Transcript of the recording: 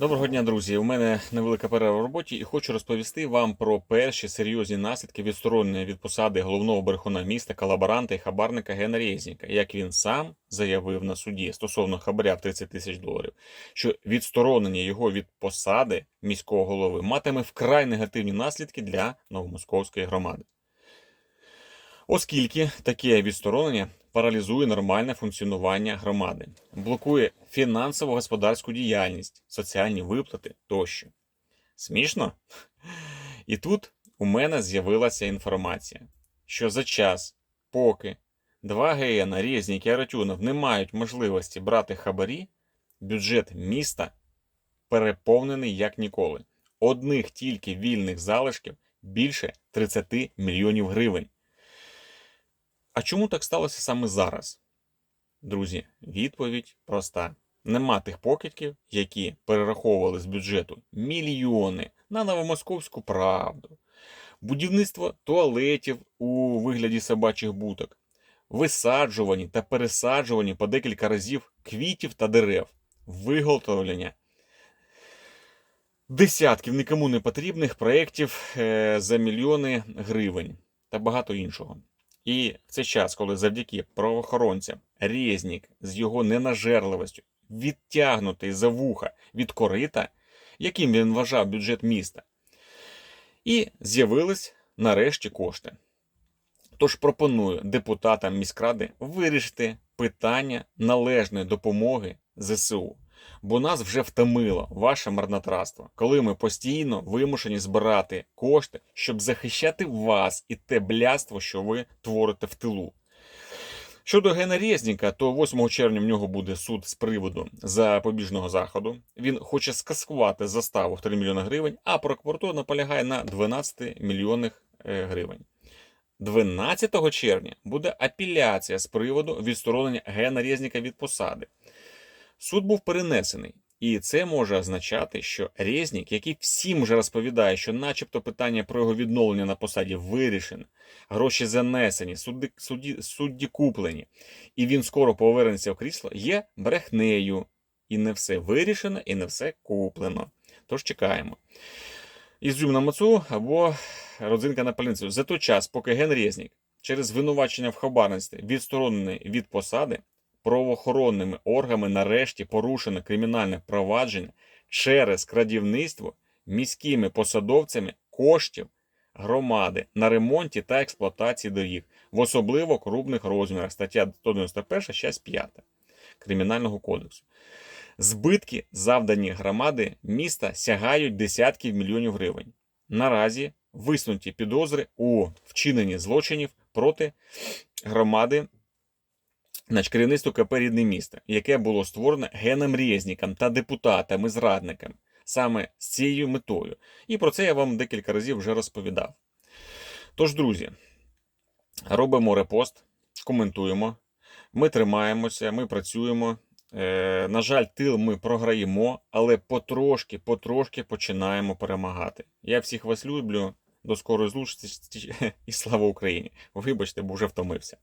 Доброго дня, друзі. У мене невелика перерва в роботі і хочу розповісти вам про перші серйозні наслідки відсторонення від посади головного брехуна міста, колаборанта і хабарника Гена Резніка, як він сам заявив на суді стосовно хабаря в 30 тисяч доларів, що відсторонення його від посади міського голови матиме вкрай негативні наслідки для новомосковської громади. Оскільки таке відсторонення паралізує нормальне функціонування громади, блокує фінансово-господарську діяльність, соціальні виплати тощо. Смішно? І тут у мене з'явилася інформація, що за час, поки два ГН, Резнік і Аратюнов не мають можливості брати хабарі, бюджет міста переповнений як ніколи. Одних тільки вільних залишків більше 30 мільйонів гривень. А чому так сталося саме зараз? Друзі, відповідь проста: нема тих покидьків, які перераховували з бюджету мільйони на новомосковську правду, будівництво туалетів у вигляді собачих будок, висаджувані та пересаджувані по декілька разів квітів та дерев, виготовлення десятків нікому не потрібних проєктів е, за мільйони гривень та багато іншого. І в цей час, коли завдяки правоохоронцям Резнік з його ненажерливостю відтягнутий за вуха від корита, яким він вважав бюджет міста, і з'явились нарешті кошти. Тож пропоную депутатам міськради вирішити питання належної допомоги ЗСУ. Бо нас вже втомило ваше марнотратство, коли ми постійно вимушені збирати кошти, щоб захищати вас і те бляство, що ви творите в тилу. Щодо Гена Резніка, то 8 червня в нього буде суд з приводу запобіжного заходу. Він хоче скасувати заставу в 3 мільйони гривень, а прокуратура наполягає на 12 мільйонах е, гривень. 12 червня буде апеляція з приводу відсторонення Гена Резніка від посади. Суд був перенесений, і це може означати, що Резнік, який всім вже розповідає, що, начебто, питання про його відновлення на посаді вирішене, гроші занесені, судді, судді, судді куплені, і він скоро повернеться в крісло, є брехнею. І не все вирішено, і не все куплено. Тож чекаємо. Ізюм на мацу або родзинка на пальницю. За той час, поки Ген Резнік через звинувачення в хабарництві відсторонений від посади, правоохоронними органами нарешті порушено кримінальне провадження через крадівництво міськими посадовцями коштів громади на ремонті та експлуатації доріг в особливо крупних розмірах. Стаття 191, часть 5 Кримінального кодексу. Збитки, завдані громади міста, сягають десятків мільйонів гривень. Наразі висунуті підозри у вчиненні злочинів проти громади Значить, керівництво КП Рідне місто, яке було створено Геном Резніком та депутатами-зрадниками саме з цією метою. І про це я вам декілька разів вже розповідав. Тож, друзі, робимо репост, коментуємо. Ми тримаємося, ми працюємо. Е, на жаль, тил ми програємо, але потрошки, потрошки починаємо перемагати. Я всіх вас люблю. До скорої зустрічі і слава Україні! Вибачте, бо вже втомився.